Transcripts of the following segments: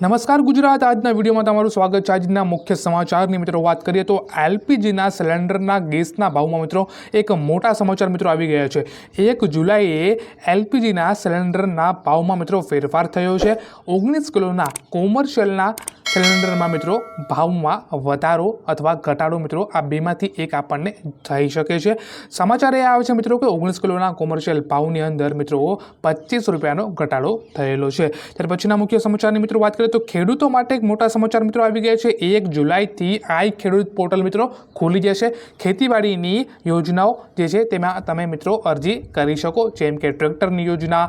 નમસ્કાર ગુજરાત. આજના વિડીયોમાં તમારું સ્વાગત છે. આજના મુખ્ય સમાચારની મિત્રો વાત કરીએ તો એલપીજીના સિલિન્ડરના ગેસના ભાવમાં મિત્રો એક મોટા સમાચાર મિત્રો આવી ગયા છે. એક જુલાઈએ એલપીજીના સિલિન્ડરના ભાવમાં મિત્રો ફેરફાર થયો છે. ઓગણીસ કિલોના કોમર્શિયલના સિલિન્ડરમાં મિત્રો ભાવમાં વધારો અથવા ઘટાડો મિત્રો આ બેમાંથી એક આપણને થઈ શકે છે. સમાચાર એ આવે છે મિત્રો કે ઓગણીસ કિલોના કોમર્શિયલ ભાવની અંદર મિત્રો પચીસ રૂપિયાનો ઘટાડો થયેલો છે. ત્યાર પછીના મુખ્ય સમાચારની મિત્રો વાત કરીએ તો ખેડૂતો માટે એક મોટા સમાચાર મિત્રો આવી ગયા છે. એક જુલાઈથી આઈ ખેડૂત પોર્ટલ મિત્રો ખુલી જશે. ખેતીવાડીની યોજનાઓ જે છે તેમાં તમે મિત્રો અરજી કરી શકો. જેમ કે ટ્રેક્ટરની યોજના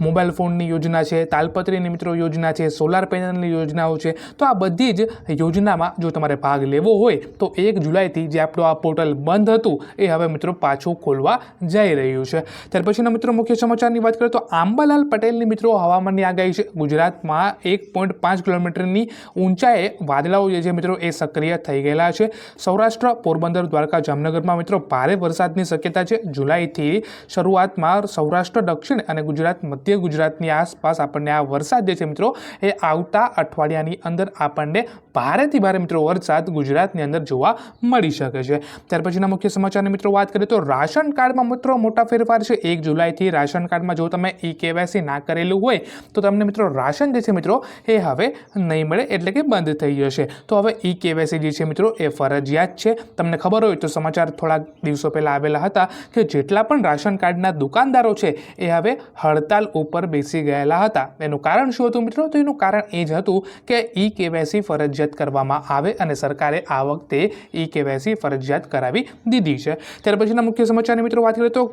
મોબાઈલ ફોનની યોજના છે, તાલપત્રીની મિત્રો યોજના છે, સોલાર પેનલની યોજનાઓ છે. તો આ બધી જ યોજનામાં જો તમારે ભાગ લેવો હોય, તો એક જુલાઈથી જે આપણું આ પોર્ટલ બંધ હતું, એ હવે મિત્રો પાછું ખોલવા જઈ રહ્યું છે. ત્યાર પછીના મિત્રો મુખ્ય સમાચારની વાત કરીએ તો આંબાલાલ પટેલની મિત્રો હવામાનની આગાહી છે. ગુજરાતમાં એક પોઈન્ટ પાંચ કિલોમીટરની ઊંચાઈએ વાદળાઓ જે છે મિત્રો, એ સક્રિય થઈ ગયેલા છે. સૌરાષ્ટ્ર, પોરબંદર, દ્વારકા, જામનગરમાં મિત્રો ભારે વરસાદની શક્યતા છે. જુલાઈથી શરૂઆતમાં સૌરાષ્ટ્ર, દક્ષિણ અને ગુજરાત મધ્ય ગુજરાતની આસપાસ આપણને આ વરસાદ જે છે મિત્રો, એ આવતા અઠવાડિયાની અંદર આપણને ભારેથી ભારે મિત્રો વરસાદ ગુજરાતની અંદર જોવા મળી શકે છે. ત્યાર પછીના મુખ્ય સમાચારની મિત્રો વાત કરીએ તો રાશન કાર્ડમાં મિત્રો મોટા ફેરફાર છે. એક જુલાઈથી રાશન કાર્ડમાં જો તમે ઈ કેવાયસી ના કરેલું હોય, તો તમને મિત્રો રાશન જે છે મિત્રો, એ હવે નહીં મળે એટલે કે બંધ થઈ જશે. તો હવે ઈ કેવાયસી જે છે મિત્રો, એ ફરજિયાત છે. તમને ખબર હોય તો સમાચાર થોડાક દિવસો પહેલાં આવેલા હતા કે જેટલા પણ રાશન કાર્ડના દુકાનદારો છે, એ હવે હડતાલ ઉપર બેસી ગયેલા હતા. એનું કારણ શું હતું મિત્રો? તો એનું કારણ એ જ હતું કે ઈ કેવાયસી ફરજિયાત કરવામાં આવે અને સરકારે આ વખતે ઈ કેવાયસી ફરજિયાત કરાવી દીધી છે. ત્યાર પછીના મુખ્ય સમાચારની મિત્રો વાત કરીએ તો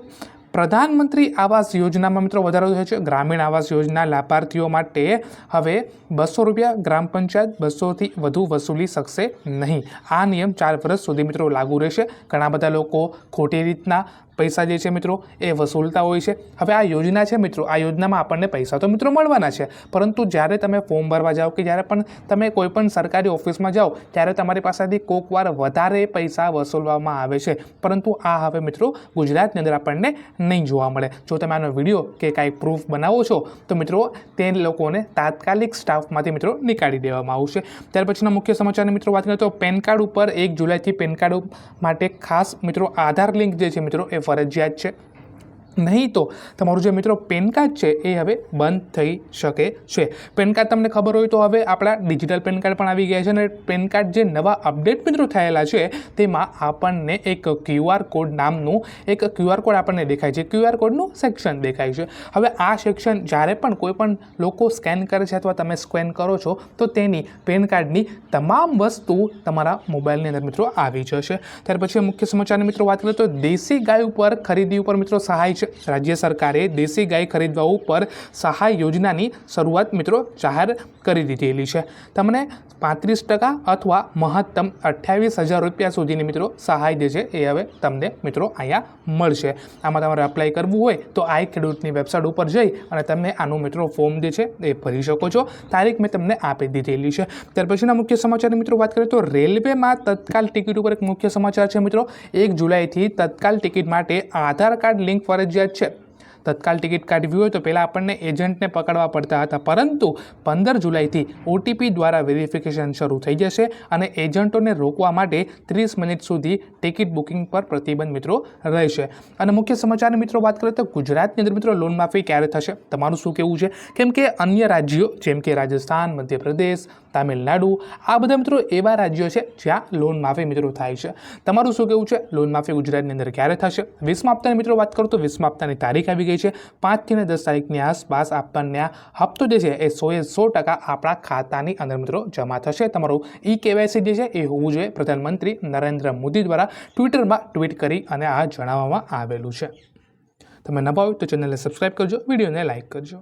પ્રધાનમંત્રી આવાસ યોજનામાં મિત્રો વધારો થયો છે. ગ્રામીણ આવાસ યોજના લાભાર્થીઓ માટે હવે બસો રૂપિયા ગ્રામ પંચાયત બસોથી વધુ વસૂલી શકશે નહીં. આ નિયમ ચાર વર્ષ સુધી મિત્રો લાગુ રહેશે. ઘણા બધા લોકો ખોટી રીતના પૈસા જે છે મિત્રો, એ વસૂલતા હોય છે. હવે આ યોજના છે મિત્રો, આ યોજનામાં આપણને પૈસા તો મિત્રો મળવાના છે. પરંતુ જ્યારે તમે ફોર્મ ભરવા જાઓ કે જ્યારે પણ તમે કોઈ પણ સરકારી ઓફિસમાં જાઓ, ત્યારે તમારી પાસેથી કોકવાર વધારે પૈસા વસૂલવામાં આવે છે. પરંતુ આ હવે મિત્રો ગુજરાતની અંદર આપણને નહીં જોવા મળે. જો તમે આનો વીડિયો કે કાંઈ પ્રૂફ બનાવો છો, તો મિત્રો તે લોકોને તાત્કાલિક સ્ટાફમાંથી મિત્રો નીકાળી દેવામાં આવશે. ત્યાર પછીના મુખ્ય સમાચારની મિત્રો વાત કરીએ તો, પેન કાર્ડ ઉપર એક જુલાઈથી પેન કાર્ડ માટે ખાસ મિત્રો આધાર લિંક જે છે મિત્રો, એ ફરજિયાત છે નહીં તો તમારું જે મિત્રો પેન કાર્ડ છે એ હવે બંધ થઈ શકે છે. પેન કાર્ડ તમને ખબર હોય તો હવે આપણા ડિજિટલ પેન કાર્ડ પણ આવી ગયા છે અને પેન કાર્ડ જે નવા અપડેટ મિત્રો થયેલા છે તેમાં આપણને એક ક્યુઆર કોડ નામનું એક ક્યુઆર કોડ આપણને દેખાય છે. ક્યુઆર કોડનું સેક્શન દેખાય છે. હવે આ સેક્શન જ્યારે પણ કોઈ પણ લોકો સ્કેન કરે છે અથવા તમે સ્કેન કરો છો તો તેની પેન કાર્ડની તમામ વસ્તુ તમારા મોબાઈલની અંદર મિત્રો આવી જશે. ત્યાર પછી મુખ્ય સમાચારની મિત્રો વાત કરીએ તો દેશી ગાય ઉપર ખરીદી ઉપર મિત્રો સહાય છે. રાજ્ય સરકારે દેશી ગાય ખરીદવા ઉપર સહાય યોજનાની શરૂઆત મિત્રો જાહેર કરી દીધેલી છે. તમને પાંત્રીસ ટકા અથવા મહત્તમ અઠ્યાવીસ હજાર રૂપિયા સુધીની મિત્રો સહાય જે છે એ હવે તમને મિત્રો અહીંયા મળશે. આમાં તમારે અપ્લાય કરવું હોય તો આ ખેડૂતની વેબસાઇટ ઉપર જઈ અને તમે આનું મિત્રો ફોર્મ જે છે એ ભરી શકો છો. તારીખ મેં તમને આપી દીધેલી છે. ત્યાર પછીના મુખ્ય સમાચારની મિત્રો વાત કરીએ તો રેલવેમાં તત્કાલ ટિકિટ ઉપર એક મુખ્ય સમાચાર છે મિત્રો. એક જુલાઈથી તત્કાલ ટિકિટ માટે આધાર કાર્ડ લિંક ફરજિયાત છે. તત્કાલ ટિકિટ કાઢવી હોય તો પહેલાં આપણને એજન્ટને પકડવા પડતા હતા. પરંતુ પંદર જુલાઈથી ઓટીપી દ્વારા વેરિફિકેશન શરૂ થઈ જશે અને એજન્ટોને રોકવા માટે ત્રીસ મિનિટ સુધી ટિકિટ બુકિંગ પર પ્રતિબંધ મિત્રો રહેશે. અને મુખ્ય સમાચાર મિત્રો વાત કરીએ તો ગુજરાતની અંદર મિત્રો લોન માફી ક્યારે થશે? તમારું શું કહેવું છે? કેમ કે અન્ય રાજ્યો, જેમ કે રાજસ્થાન, મધ્યપ્રદેશ તામિલનાડુ. આ બધા મિત્રો એવા રાજ્યો છે જ્યાં લોન માફી મિત્રો થાય છે. તમારું શું કહેવું છે? લોન માફી ગુજરાતની અંદર ક્યારે થશે? વીસમા હપ્તાની મિત્રો વાત કરું તો વીસમા હપ્તાની તારીખ આવી ગઈ છે. પાંચથી ને દસ તારીખની આસપાસ આપણને આ હપ્તો જે છે એ સોએ સો ટકા આપણા ખાતાની અંદર મિત્રો જમા થશે. તમારું ઈ કેવાયસી જે છે એ હોવું જોઈએ. પ્રધાનમંત્રી નરેન્દ્ર મોદી દ્વારા ટ્વિટરમાં ટ્વીટ કરી અને આ જણાવવામાં આવેલું છે. તમે હોય તો ચેનલને સબસ્ક્રાઈબ કરજો, વિડીયોને લાઇક કરજો.